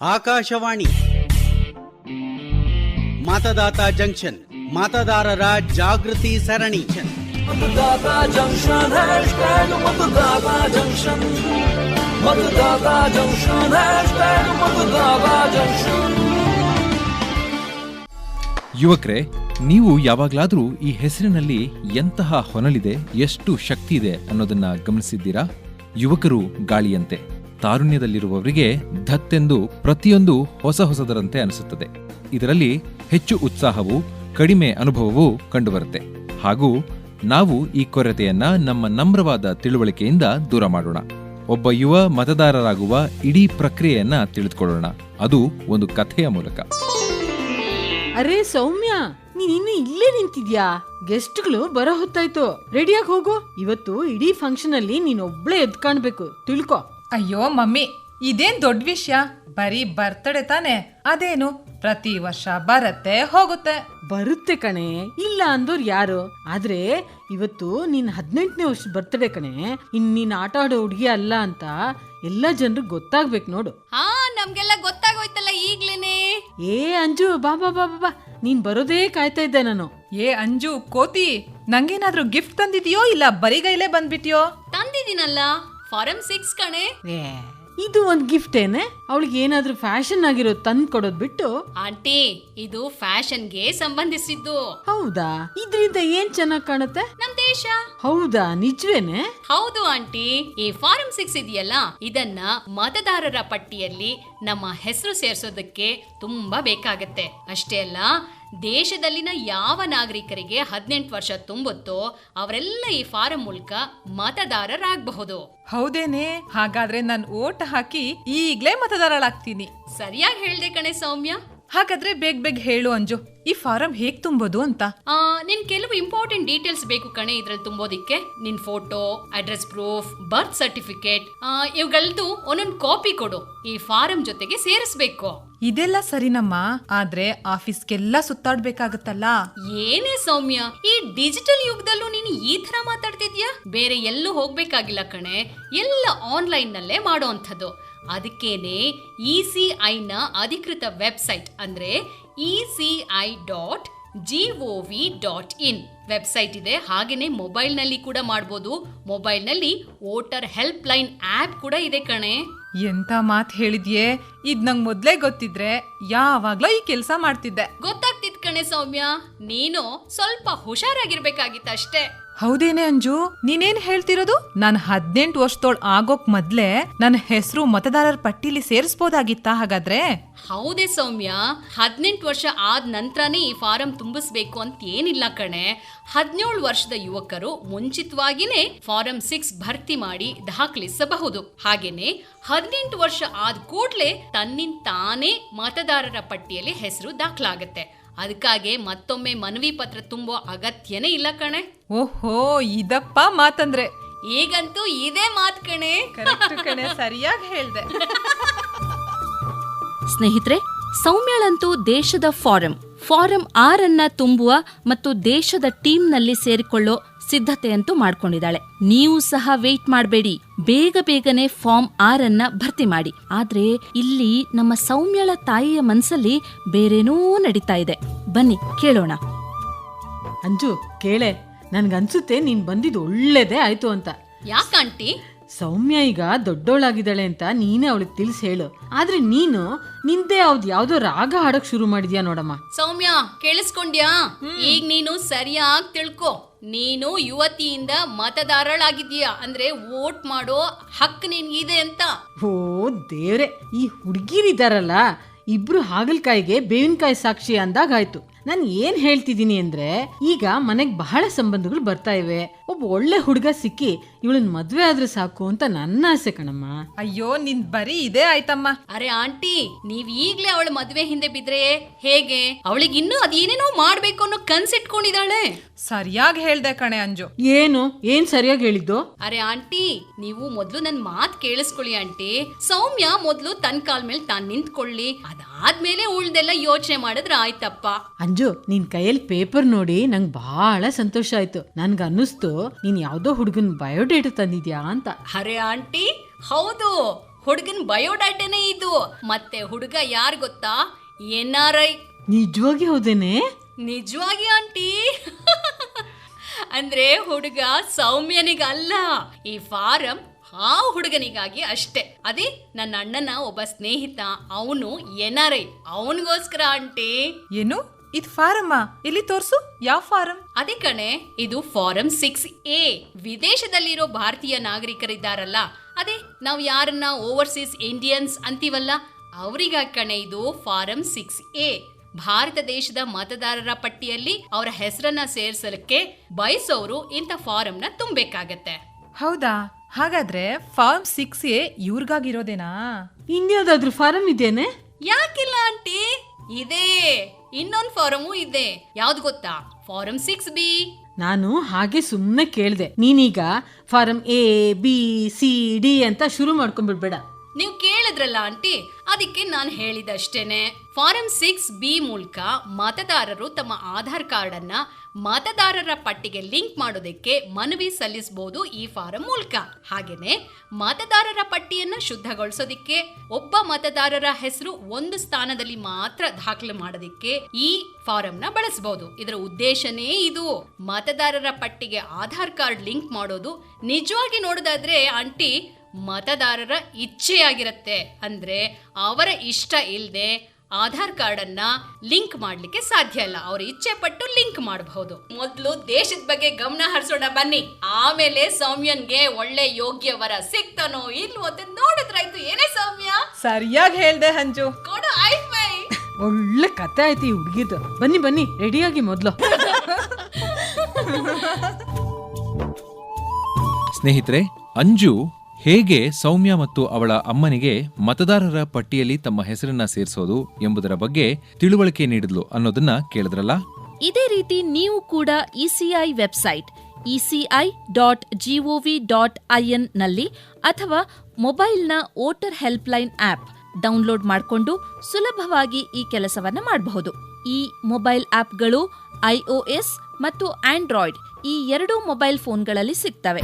Akashvani. ಮತದಾತ junction ಮತದಾರರ ಜಾಗೃತಿ ಸರಣಿ ಯುವಕರೇ ನೀವು ಯಾವಾಗ್ಲಾದ್ರೂ ಈ ಹೆಸರಿನಲ್ಲಿ ಎಂತಹ ಹೊನಲಿದೆ ಎಷ್ಟು ಶಕ್ತಿ ಇದೆ ಅನ್ನೋದನ್ನ ಗಮನಿಸಿದ್ದೀರಾ? ಯುವಕರು ಗಾಳಿಯಂತೆ. ತಾರುಣ್ಯದಲ್ಲಿರುವವರಿಗೆ ಧತ್ತೆಂದು ಪ್ರತಿಯೊಂದು ಹೊಸ ಹೊಸದರಂತೆ ಅನಿಸುತ್ತದೆ. ಇದರಲ್ಲಿ ಹೆಚ್ಚು ಉತ್ಸಾಹವು ಕಡಿಮೆ ಅನುಭವವೂ ಕಂಡುಬರುತ್ತೆ. ಹಾಗೂ ನಾವು ಈ ಕೊರತೆಯನ್ನ ನಮ್ಮ ನಮ್ರವಾದ ತಿಳುವಳಿಕೆಯಿಂದ ದೂರ ಮಾಡೋಣ. ಒಬ್ಬ ಯುವ ಮತದಾರರಾಗುವ ಇಡೀ ಪ್ರಕ್ರಿಯೆಯನ್ನ ತಿಳಿದುಕೊಳ್ಳೋಣ. ಅದು ಒಂದು ಕಥೆಯ ಮೂಲಕ. ಅರೆ ಸೌಮ್ಯ, ನೀನು ಇಲ್ಲೇ ನಿಂತಿದ್ಯಾ? ಗೆಸ್ಟ್ಗಳು ಬರ ಹೊತ್ತಾಯ್ತು. ರೆಡಿಯಾಗಿ ಹೋಗು. ಇವತ್ತು ಇಡೀ ಫಂಕ್ಷನ್ ಅಲ್ಲಿ ನೀನ್ ಒಬ್ಳೆ ಎದ್ಕಾಣ್ಬೇಕು ತಿಳ್ಕೊ. ಅಯ್ಯೋ ಮಮ್ಮಿ ಇದೇನ್ ದೊಡ್ಡ ವಿಷಯ? ಬರೀ ಬರ್ತಡೆ ತಾನೆ? ಅದೇನು? ಪ್ರತಿ ವರ್ಷ ಬರತ್ತೆ ಹೋಗುತ್ತೆ. ಬರುತ್ತೆ ಕಣೆ. ಇಲ್ಲ ಅಂದೋರ್ ಯಾರು? ಆದ್ರೆ ಇವತ್ತು ನಿನ್ ಹದಿನೆಂಟನೇ ವರ್ಷ ಬರ್ತಡೆ ಕಣೆ. ಇನ್ ನೀನ್ ಆಟ ಆಡೋ ಹುಡುಗಿ ಅಲ್ಲ ಅಂತ ಎಲ್ಲ ಜನರಿಗೆ ಗೊತ್ತಾಗ್ಬೇಕು ನೋಡು. ಹಾ ನಮ್ಗೆಲ್ಲ ಗೊತ್ತಾಗೋಯ್ತಲ್ಲ ಈಗ್ಲೇನೆ. ಏ ಅಂಜು ಬಾ ಬಾ ಬಾ ಬಾ ನೀನ್ ಬರೋದೇ ಕಾಯ್ತಾ ಇದ್ದೆ ನಾನು. ಏ ಅಂಜು ಕೋತಿ ನಂಗೇನಾದ್ರೂ ಗಿಫ್ಟ್ ತಂದಿದ್ಯೋ ಇಲ್ಲ ಬರಿಗೈಲೇ ಬಂದ್ಬಿಟ್ಯೋ? ತಂದಿದ್ದೀನಲ್ಲ. ಫಾರಂ ಸಿಕ್ಸ್ ಕಣೆ. ಇದು ಒಂದ್ ಗಿಫ್ಟ್ ಏನೆ? ಅವಳಿಗೆ ಏನಾದ್ರೂ ಫ್ಯಾಷನ್ ಆಗಿರೋ ತಂದ್ ಕೊಡೋದ್ ಬಿಟ್ಟು. ಆಂಟಿ ಇದು ಫ್ಯಾಷನ್ಗೆ ಸಂಬಂಧಿಸಿದ್ದು. ಹೌದಾ? ಇದ್ರಿಂದ ಏನ್ ಚೆನ್ನಾಗ್ ಕಾಣುತ್ತೆ? ನಮ್ ದೇಶ. ಹೌದಾ? ನಿಜವೇನೆ? ಹೌದು ಆಂಟಿ ಈ ಫಾರಂ ಸಿಕ್ಸ್ ಇದೆಯಲ್ಲ ಇದನ್ನ ಮತದಾರರ ಪಟ್ಟಿಯಲ್ಲಿ ನಮ್ಮ ಹೆಸರು ಸೇರ್ಸೋದಕ್ಕೆ ತುಂಬಾ ಬೇಕಾಗತ್ತೆ. ಅಷ್ಟೇ ಅಲ್ಲ ದೇಶದಲ್ಲಿನ ಯಾವ ನಾಗರಿಕರಿಗೆ ಹದಿನೆಂಟು ವರ್ಷ ತುಂಬುತ್ತೋ ಅವರೆಲ್ಲ ಈ ಫಾರಂ ಮೂಲಕ ಮತದಾರರಾಗಬಹುದು. ಹೌದೇನೆ? ಹಾಗಾದ್ರೆ ನಾನು ಓಟ್ ಹಾಕಿ ಈಗ್ಲೇ ಮತದಾರಳಾಗ್ತೀನಿ. ಸರಿಯಾಗಿ ಹೇಳ್ದೆ ಕಣೆ ಸೌಮ್ಯ. ಹಾಗಾದ್ರೆ ಬೇಗ ಬೇಗ ಹೇಳು ಅಂಜು. ಈ ಫಾರಂ ಹೇಗ್ ತುಂಬೋದು ಅಂತ? ಆ, ನಿನ್ ಕೆಲವು ಇಂಪಾರ್ಟೆಂಟ್ ಡೀಟೇಲ್ಸ್ ಬೇಕು ಕಣೆ ಇದ್ರಲ್ಲಿ ತುಂಬೋದಿಕ್ಕೆ. ನಿನ್ photo address proof birth certificate ಇವುಗಳದ್ದು ಒಂದೊಂದು ಕಾಪಿ ಕೊಡು. ಈ ಫಾರಂ ಜೊತೆಗೆ ಸೇರಿಸ್ಬೇಕು. ಇದೆಲ್ಲ ಸರಿನಮ್ಮ. ಆದ್ರೆ ಆಫೀಸ್ಗೆಲ್ಲ ಸುತ್ತಾಡ್ಬೇಕಾಗತ್ತಲ್ಲ? ಏನೇ ಸೌಮ್ಯ. ಈ ಡಿಜಿಟಲ್ ಯುಗದಲ್ಲೂ ನೀನು ಈ ತರ ಮಾತಾಡ್ತಿದ್ಯಾ? ಬೇರೆ ಎಲ್ಲೂ ಹೋಗ್ಬೇಕಾಗಿಲ್ಲ ಕಣೆ. ಎಲ್ಲ ಆನ್ಲೈನ್ ನಲ್ಲೇ ಮಾಡೋ ಅಂಥದ್ದು. ಅದಕ್ಕೇನೆ ಇ ಸಿ ಐನ ಅಧಿಕೃತ ವೆಬ್ಸೈಟ್ ಅಂದ್ರೆ E C I dot G O V dot in. Website ಇದೆ ಹಾಗೇನೆ ಮೊಬೈಲ್ನಲ್ಲಿ ಕೂಡ ಮಾಡ್ಬೋದು. ಮೊಬೈಲ್ನಲ್ಲಿ ವೋಟರ್ ಹೆಲ್ಪ್ ಲೈನ್ ಆ್ಯಪ್ ಕೂಡ ಇದೆ ಕಣೆ. ಎಂತ ಮಾತು ಹೇಳಿದ್ಯೆ? ಇದ್ ನಂಗೆ ಮೊದ್ಲೇ ಗೊತ್ತಿದ್ರೆ ಯಾವಾಗ್ಲೋ ಈ ಕೆಲಸ ಮಾಡ್ತಿದ್ದೆ. ಗೊತ್ತಾಗ್ತಿತ್ ಕಣೆ ಸೌಮ್ಯ. ನೀನು ಸ್ವಲ್ಪ ಹುಷಾರಾಗಿರ್ಬೇಕಾಗಿತ್ತು ಅಷ್ಟೇ ಹೌದೇನೆ ಅಂಜು? ನೀನೇನ್ ಹೇಳ್ತಿರೋದು? ನಾನ್ ಹದಿನೆಂಟು ವರ್ಷದೊಳ್ ಆಗೋಕ್ ಮೊದ್ಲೇ ನನ್ನ ಹೆಸರು ಮತದಾರರ ಪಟ್ಟಿಲಿ ಸೇರಿಸ್ಬೋದಾಗಿತ್ತಾ ಹಾಗಾದ್ರೆ? ಹೌದೇ ಸೌಮ್ಯ. ಹದಿನೆಂಟು ವರ್ಷ ಆದ ನಂತರನೇ ಈ ಫಾರಂ ತುಂಬಿಸ್ಬೇಕು ಅಂತ ಏನಿಲ್ಲ ಕಣೆ. ಹದಿನೇಳು ವರ್ಷದ ಯುವಕರು ಮುಂಚಿತವಾಗಿನೇ ಫಾರಂ ಸಿಕ್ಸ್ ಭರ್ತಿ ಮಾಡಿ ದಾಖಲಿಸಬಹುದು. ಹಾಗೇನೆ ಹದಿನೆಂಟು ವರ್ಷ ಆದ ಕೂಡಲೇ ತನ್ನಿಂದ ತಾನೇ ಮತದಾರರ ಪಟ್ಟಿಯಲ್ಲಿ ಹೆಸರು ದಾಖಲಾಗತ್ತೆ. ಅದಕ್ಕಾಗೆ ಮತ್ತೊಮ್ಮೆ ಮನವಿ ಪತ್ರ ತುಂಬೋ ಅಗತ್ಯನೇ ಇಲ್ಲ ಕಣೆ. ಓಹೋ ಇದಪ್ಪ ಮಾತಂದ್ರೆ. ಈಗಂತೂ ಇದೇ ಮಾತ್ ಕಣೆ. ಕರೆಕ್ಟ್ ಕಣೆ ಸರಿಯಾಗಿ ಹೇಳ್ದೆ. ಸ್ನೇಹಿತರೆ ಸೌಮ್ಯಳಂತೂ ದೇಶದ ಫಾರಂ. ಫಾರಂ ಆರ್ ಅನ್ನ ತುಂಬುವ ಮತ್ತು ದೇಶದ ಟೀಮ್ನಲ್ಲಿ ಸೇರಿಕೊಳ್ಳೋ ಸಿದ್ಧತೆಯಂತೂ ಮಾಡ್ಕೊಂಡಿದ್ದಾಳೆ. ನೀವು ಸಹ ವೇಟ್ ಮಾಡಬೇಡಿ. ಬೇಗ ಬೇಗನೆ ಫಾರ್ಮ್ ಆರ್ ಅನ್ನ ಭರ್ತಿ ಮಾಡಿ. ಆದ್ರೆ ಇಲ್ಲಿ ನಮ್ಮ ಸೌಮ್ಯಳ ತಾಯಿಯ ಮನಸ್ಸಲ್ಲಿ ಬೇರೇನೋ ನಡೀತಾ ಇದೆ. ಬನ್ನಿ ಕೇಳೋಣ. ಅಂಜು ಕೇಳೆ. ನನ್ಗನ್ಸುತ್ತೆ ನೀನ್ ಬಂದಿದ್ದು ಒಳ್ಳೇದೇ ಆಯ್ತು ಅಂತ. ಯಾಕಂಟಿ ಸೌಮ್ಯ ಈಗ ದೊಡ್ಡೋಳಾಗಿದ್ದಾಳೆ ಅಂತ ನೀನೇ ಅವಳಿಗೆ ತಿಳಿಸಿ ಹೇಳು. ಆದ್ರೆ ನೀನು ನಿಂದೆ ಅವ್ದು ಯಾವ್ದೋ ರಾಗ ಹಾಡಕ್ ಶುರು ಮಾಡಿದ್ಯಾ ನೋಡಮ್ಮ. ಸೌಮ್ಯ ಕೇಳಿಸ್ಕೊಂಡ್ಯಾ? ಈಗ ನೀನು ಸರಿಯಾಗಿ ತಿಳ್ಕೊ. ನೀನು ಯುವತಿಯಿಂದ ಮತದಾರಳಾಗಿದ್ದೀಯ? ಅಂದ್ರೆ ವೋಟ್ ಮಾಡೋ ಹಕ್ಕು ನಿನ್ಗಿದೆ ಅಂತ. ಓ ದೇವ್ರೆ ಈ ಹುಡುಗಿರಿದಾರಲ್ಲ ಇಬ್ರು ಹಾಗಲ್ಕಾಯಿಗೆ ಬೇವಿನಕಾಯಿ ಸಾಕ್ಷಿ ಅಂದಾಗಾಯ್ತು. ನಾನು ಏನ್ ಹೇಳ್ತಿದ್ದೀನಿ ಅಂದ್ರೆ ಈಗ ಮನೆಗ್ ಬಹಳ ಸಂಬಂಧಗಳು ಬರ್ತಾ ಇವೆ. ಒಬ್ಬ ಒಳ್ಳೆ ಹುಡುಗ ಸಿಕ್ಕಿ ಇವಳನ್ ಮದ್ವೆ ಆದ್ರೆ ಸಾಕು ಅಂತ ನನ್ನ ಆಸೆ ಕಣಮ್ಮ. ಅಯ್ಯೋ ನಿನ್ ಬರೀ ಇದೇ ಆಯ್ತಮ್ಮ. ಅರೆ ಆಂಟಿ ನೀವ್ ಈಗ್ಲೇ ಅವಳ ಮದ್ವೆ ಹಿಂದೆ ಬಿದ್ರೆ ಹೇಗೆ? ಅವಳಿಗೆ ಇನ್ನೂ ಅದೇನೇನೋ ಮಾಡ್ಬೇಕು ಅನ್ನೋ ಕನ್ಸಿಟ್ಕೊಂಡಿದ್ದಾಳೆ ಸರಿಯಾಗಿ ಹೇಳ್ದೆ ಕಣೆ ಅಂಜು. ಏನು? ಏನ್ ಸರಿಯಾಗಿ ಹೇಳಿದ್ದು? ಅರೆ ಆಂಟಿ ನೀವು ಮೊದ್ಲು ನನ್ ಮಾತ್ ಕೇಳಿಸ್ಕೊಳ್ಳಿ ಆಂಟಿ. ಸೌಮ್ಯ ಮೊದ್ಲು ತನ್ ಕಾಲ್ ಮೇಲೆ ತಾನ್ ನಿಂತ್ಕೊಳ್ಳಿ. ಅದಾದ್ಮೇಲೆ ಉಳ್ದೆಲ್ಲ ಯೋಚನೆ ಮಾಡಿದ್ರೆ ಆಯ್ತಪ್ಪ. ಅಂಜು ನಿನ್ ಕೈಯಲ್ಲಿ ಪೇಪರ್ ನೋಡಿ ನಂಗೆ ಬಹಳ ಸಂತೋಷ ಆಯ್ತು. ನನ್ಗೆ ಅನ್ನಿಸ್ತು ನೀನ್ ಯಾವ್ದೋ ಹುಡುಗನ್ ಬಯೋಡೇಟಾ ತಂದಿದ್ಯಾ ಅಂತ. ಅರೆ ಆಂಟಿ ಹೌದು. ಹುಡುಗನ್ ಬಯೋಡಾಟನೇ ಇದು. ಮತ್ತೆ ಹುಡುಗ ಯಾರು ಗೊತ್ತಾ? N R I. ನಿಜವಾಗಿ ಹೌದೇನೆ? ನಿಜವಾಗಿ ಆಂಟಿ. ಅಂದ್ರೆ ಹುಡುಗ ಸೌಮ್ಯನಿಗಲ್ಲ. ಈ ಫಾರಂ ಆ ಹುಡುಗನಿಗಾಗಿ ಅಷ್ಟೇ. ಅದೇ ನನ್ನ ಅಣ್ಣನ ಒಬ್ಬ ಸ್ನೇಹಿತ ಅವನು ಎನಾರೈ ಅವನಿಗೋಸ್ಕರ ಆಂಟಿ. ಏನು? ಇದು ಫಾರಮ್ಮ? ಇಲ್ಲಿ ತೋರ್ಸು? ಯಾವ ಫಾರಂ? ಅದೇ ಕಣೆ ಇದು ಫಾರಂ ಸಿಕ್ಸ್ ಎ. ವಿದೇಶದಲ್ಲಿರೋ ಭಾರತೀಯ ನಾಗರಿಕರಿದ್ದಾರಲ್ಲ. ಅದೇ ನಾವು ಯಾರನ್ನ ಓವರ್ಸೀಸ್ ಇಂಡಿಯನ್ಸ್ ಅಂತೀವಲ್ಲ ಅವರಿಗ ಕಣೆ ಇದು ಫಾರಂ ಸಿಕ್ಸ್ ಎ. ಭಾರತ ದೇಶದ ಮತದಾರರ ಪಟ್ಟಿಯಲ್ಲಿ ಅವರ ಹೆಸರನ್ನ ಸೇರ್ಸಲಿಕ್ಕೆ ಬಯಸೋರು ಇಂಥ ಫಾರಂನ ತುಂಬಬೇಕಾಗತ್ತೆ. ಹೌದಾ? ಹಾಗಾದ್ರೆ ಫಾರ್ಮ್ ಸಿಕ್ಸ್ ಎ ಇವ್ರಿಗಾಗಿರೋದೇನಾ? ಇನ್ಯಾವ್ದಾದ್ರು ಫಾರಂ ಇದೆಯೇನೆ ಯಾಕಿಲ್ಲ ಆಂಟಿ? ಇದೆ. ಇನ್ನೊಂದು ಫಾರಮು ಇದೆ. ಯಾವ್ದು ಗೊತ್ತಾ? Form six B. ನಾನು ಹಾಗೆ ಸುಮ್ಮನೆ ಕೇಳ್ದೆ. ನೀನೀಗ form A B C D ಅಂತ ಶುರು ಮಾಡ್ಕೊಂಡ್ಬಿಡ್ಬೇಡ. ನೀವು ಕೇಳಿದ್ರಲ್ಲ ಆಂಟಿ? ಅದಕ್ಕೆ ನಾನು ಹೇಳಿದಷ್ಟೇನೆ. ಫಾರಂ ಸಿಕ್ಸ್ ಬಿ ಮೂಲಕ ಮತದಾರರು ತಮ್ಮ ಆಧಾರ್ ಕಾರ್ಡ್ ಅನ್ನ ಮತದಾರರ ಪಟ್ಟಿಗೆ ಲಿಂಕ್ ಮಾಡೋದಕ್ಕೆ ಮನವಿ ಸಲ್ಲಿಸಬಹುದು ಈ ಫಾರಂ ಮೂಲಕ. ಹಾಗೇನೆ ಮತದಾರರ ಪಟ್ಟಿಯನ್ನ ಶುದ್ಧಗೊಳಿಸೋದಿಕ್ಕೆ, ಒಬ್ಬ ಮತದಾರರ ಹೆಸರು ಒಂದು ಸ್ಥಾನದಲ್ಲಿ ಮಾತ್ರ ದಾಖಲೆ ಮಾಡೋದಿಕ್ಕೆ ಈ ಫಾರಂನ ಬಳಸಬಹುದು ಇದರ ಉದ್ದೇಶನೇ ಇದು. ಮತದಾರರ ಪಟ್ಟಿಗೆ ಆಧಾರ್ ಕಾರ್ಡ್ ಲಿಂಕ್ ಮಾಡೋದು. ನಿಜವಾಗಿ ನೋಡೋದಾದ್ರೆ ಆಂಟಿ ಮತದಾರರ ಇಚ್ಛೆಯಾಗಿರುತ್ತೆ. ಅಂದ್ರೆ ಅವರ ಇಷ್ಟ ಇಲ್ಲದೆ ಆಧಾರ್ ಕಾರ್ಡ್ ಅನ್ನ ಲಿಂಕ್ ಮಾಡ್ಲಿಕ್ಕೆ ಸಾಧ್ಯ ಇಲ್ಲ. ಅವ್ರ ಇಚ್ಛೆ ಪಟ್ಟು ಲಿಂಕ್ ಮಾಡಬಹುದು. ಮೊದಲು ದೇಶದ ಬಗ್ಗೆ ಗಮನ ಹರಿಸೋಣ ಬನ್ನಿ. ಆಮೇಲೆ ಸೌಮ್ಯನ್ಗೆ ಒಳ್ಳೆ ಯೋಗ್ಯವರ ಸಿಗ್ತಾನೋ ಇಲ್ವೋ ಅಂತ ನೋಡಿದ್ರಾಯ್ತು ಏನೇ ಸೌಮ್ಯ? ಸರಿಯಾಗಿ ಹೇಳ್ದೆ ಹಂಜು ಕೊಡು ಐಫೈ ಒಳ್ಳೆ ಕತೆ ಆಯ್ತು ಈ ಹುಡುಗಿರ್ದು ಬನ್ನಿ ಬನ್ನಿ ರೆಡಿಯಾಗಿ ಮೊದಲು. ಸ್ನೇಹಿತರೆ ಅಂಜು ಹೇಗೆ ಸೌಮ್ಯ ಮತ್ತು ಅವಳ ಅಮ್ಮನಿಗೆ ಮತದಾರರ ಪಟ್ಟಿಯಲ್ಲಿ ತಮ್ಮ ಹೆಸರನ್ನ ಸೇರಿಸೋದು ಎಂಬುದರ ಬಗ್ಗೆ ತಿಳುವಳಿಕೆ ನೀಡಿದ್ಲು ಅನ್ನೋದನ್ನ ಕೇಳಿದ್ರಲ್ಲ? ಇದೇ ರೀತಿ ನೀವು ಕೂಡ ECI website ECI dot GOV dot ಐಎನ್ನಲ್ಲಿ ಅಥವಾ ಮೊಬೈಲ್ನ ವೋಟರ್ ಹೆಲ್ಪ್ಲೈನ್ ಆಪ್ ಡೌನ್ಲೋಡ್ ಮಾಡಿಕೊಂಡು ಸುಲಭವಾಗಿ ಈ ಕೆಲಸವನ್ನು ಮಾಡಬಹುದು. ಈ ಮೊಬೈಲ್ ಆಪ್ಗಳು ಐಒಎಸ್ ಮತ್ತು ಆಂಡ್ರಾಯ್ಡ್ ಈ ಎರಡೂ ಮೊಬೈಲ್ ಫೋನ್ಗಳಲ್ಲಿ ಸಿಗ್ತವೆ.